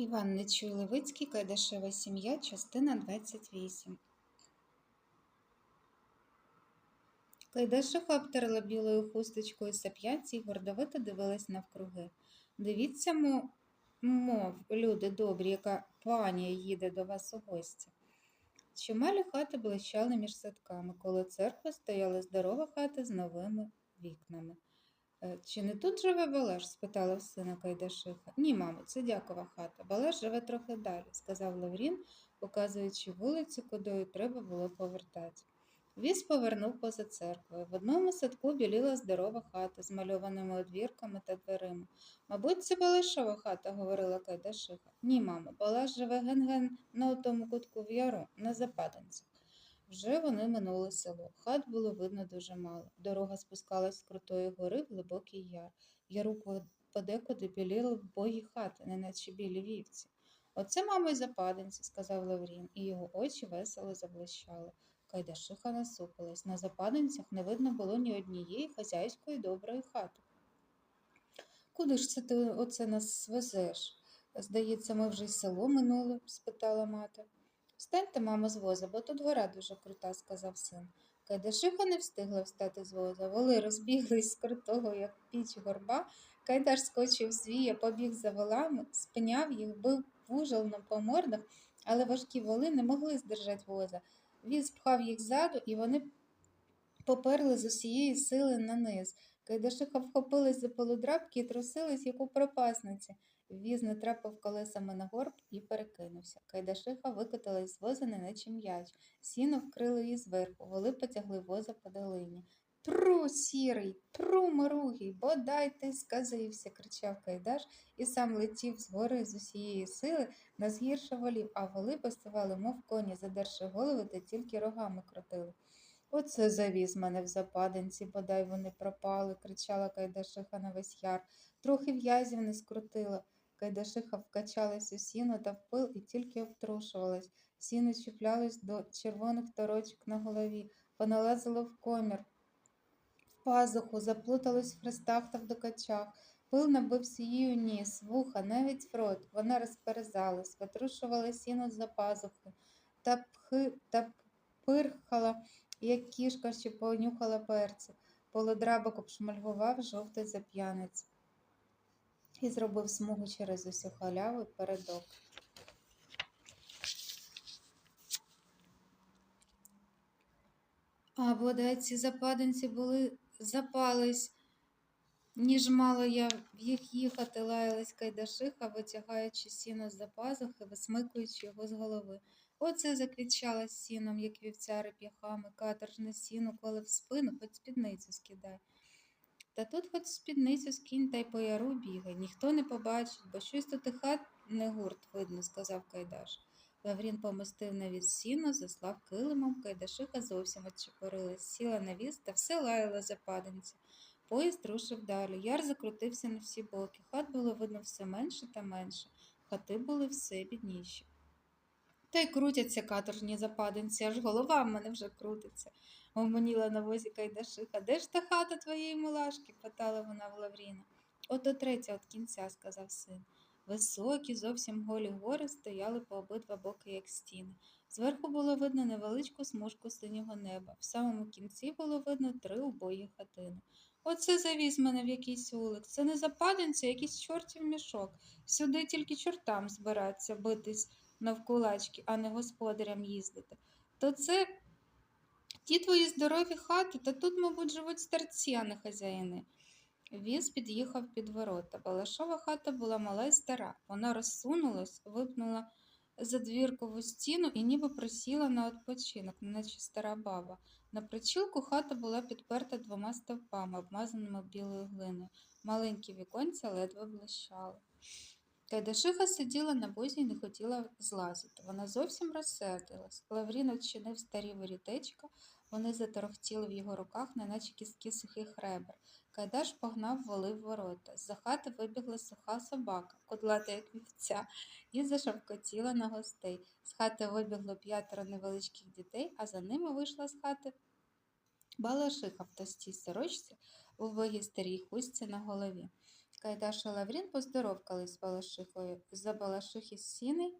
Іван Нечуй Левицький, Кайдашева сім'я, частина 28. Кайдашиха обтерла білою хусточкою сап'янці і гордовито дивилась навкруги. Дивіться, мов, люди добрі, яка пані їде до вас у гості. Чималі хати блищали між садками. Коло церкви стояла здорова хата з новими вікнами. «Е, Чи не тут живе Балаш? спитала сина Кайдашиха. Ні, мамо, це дякова хата. Балаш живе трохи далі, сказав Лаврін, показуючи вулицю, кудою треба було повертати. Віз повернув поза церквою. В одному садку біліла здорова хата з мальованими одвірками та дверима. Мабуть, це Балашова хата, говорила Кайдашиха. Ні, мамо, Балаш живе ген-ген на тому кутку в яру, на западинцях. Вже вони минули село. Хат було видно дуже мало. Дорога спускалась з крутої гори в глибокий яр. Яру подекуди біліли вбогі хати, неначе білі вівці. Оце, мамо, й западинці, сказав Лаврін, і його очі весело заблищали. Кайдашиха насупилась. На западинцях не видно було ні однієї хазяйської доброї хати. Куди ж це ти оце нас везеш? Здається, ми вже й село минули? спитала мати. Встаньте, мамо, з воза, бо тут гора дуже крута, сказав син. Кайдашиха не встигла встати з воза. Воли розбіглись з крутого, як піч горба. Кайдаш скочив з вія, побіг за волами, спиняв їх, бив вужелно по мордах, але важкі воли не могли здержати воза. Віз пхав їх ззаду, і вони поперли з усієї сили на низ. Кайдашиха вхопилась за полудрабки і трусилась, як у пропасниці. Віз натрапив колесами на горб і перекинувся. Кайдашиха викоталась з воза, неначе м'яч. Сіно вкрило її зверху, воли потягли воза по долині. Тру, сірий, тру, моругий, бодай ти сказився, кричав Кайдаш і сам летів згори з усієї сили на згірше волів, а воли постували, мов коні, задерши голови та тільки рогами крутили. Оце завіз мене в западинці, бодай вони пропали, кричала Кайдашиха на весь яр. Трохи в'язів не скрутила. Кайдашиха вкачалась у сіно та в пил і тільки обтрушувалась. Сіно чіплялось до червоних торочок на голові, поналазило в комір, в пазуху, заплуталось в хрестах та в докачах. Пил набився їй у ніс, вуха, навіть в рот. Вона розперезалась, витрушувала сіно з-за пазухи та, пхи, та пирхала, як кішка, що понюхала перці. Полудрабок обшмальгував жовтий зап'янець і зробив смугу через усю халяву й передок. А бодай ці западинці були запались, ніж мало я в їх їхати, лаялась Кайдашиха, витягаючи сіно з-за пазухи, висмикуючи його з голови. Оце заквічала сіном, як вівця реп'яхами, каторжне сіно, коли в спину, хоч спідницю скидай. Та тут хоч спідницю скинь та й по яру бігай, ніхто не побачить, бо щось тут і хат не гурт видно, сказав Кайдаш. Лаврін помостив на віз сіно, заслав килимом, Кайдашиха зовсім отчепорилась, сіла на віз та все лаяла западинці. Поїзд рушив далі. Яр закрутився на всі боки. Хат було видно все менше та менше. Хати були все бідніші. Та й крутяться каторжні западинці, аж голова в мене вже крутиться. Гомоніла на возі Кайдашиха. Де ж та хата твоєї милашки? питала вона в Лавріна. От до третя от кінця, сказав син. Високі, зовсім голі гори стояли по обидва боки, як стіни. Зверху було видно невеличку смужку синього неба. В самому кінці було видно три убої хатини. Оце завіз мене в якийсь улик. Це не западинці, а якийсь чортів мішок. Сюди тільки чортам збираться битись навкулачки, а не господарям їздити. То це ті твої здорові хати, та тут, мабуть, живуть старці, а не хазяїни. Віз під'їхав під ворота. Балашова хата була мала й стара. Вона розсунулась, випнула задвіркову стіну і ніби присіла на відпочинок, неначе стара баба. На причілку хата була підперта двома стовпами, обмазаними білою глиною. Маленькі віконця ледве блищали. Кайдашиха сиділа на возі і не хотіла злазити. Вона зовсім розсердилась. Лаврін відчинив старі ворітечка, вони заторохтіли в його руках, неначе кістки сухих ребер. Кайдаш погнав воли в ворота. З-за хати вибігла суха собака, кудлата як вівця, і зашавкотіла на гостей. З хати вибігло п'ятеро невеличких дітей, а за ними вийшла з хати балашиха в товстій сорочці у вогій старій хустці на голові. Кайдаш і Лаврін поздоровкались з Балашихою. З-за Балашихи з сіни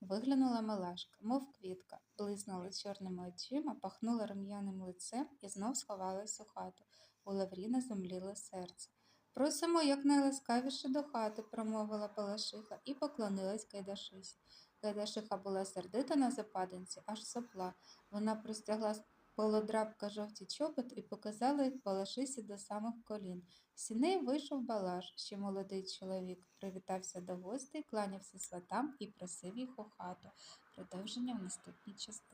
виглянула Милашка, мов квітка, блиснула чорними очима, пахнула рум'яним лицем і знов сховалась у хату. У Лавріна зумліло серце. Просимо якнайласкавіше до хати, промовила Балашиха і поклонилась Кайдашисі. Кайдашиха була сердита на западинці, аж сопла. Вона простягла з полодрабка жовті чоботи і показала їх Балашисі до самих колін. З сіней вийшов Балаш, ще молодий чоловік, привітався до гостей, кланявся сватам і просив їх у хату. Продовження в наступній частині.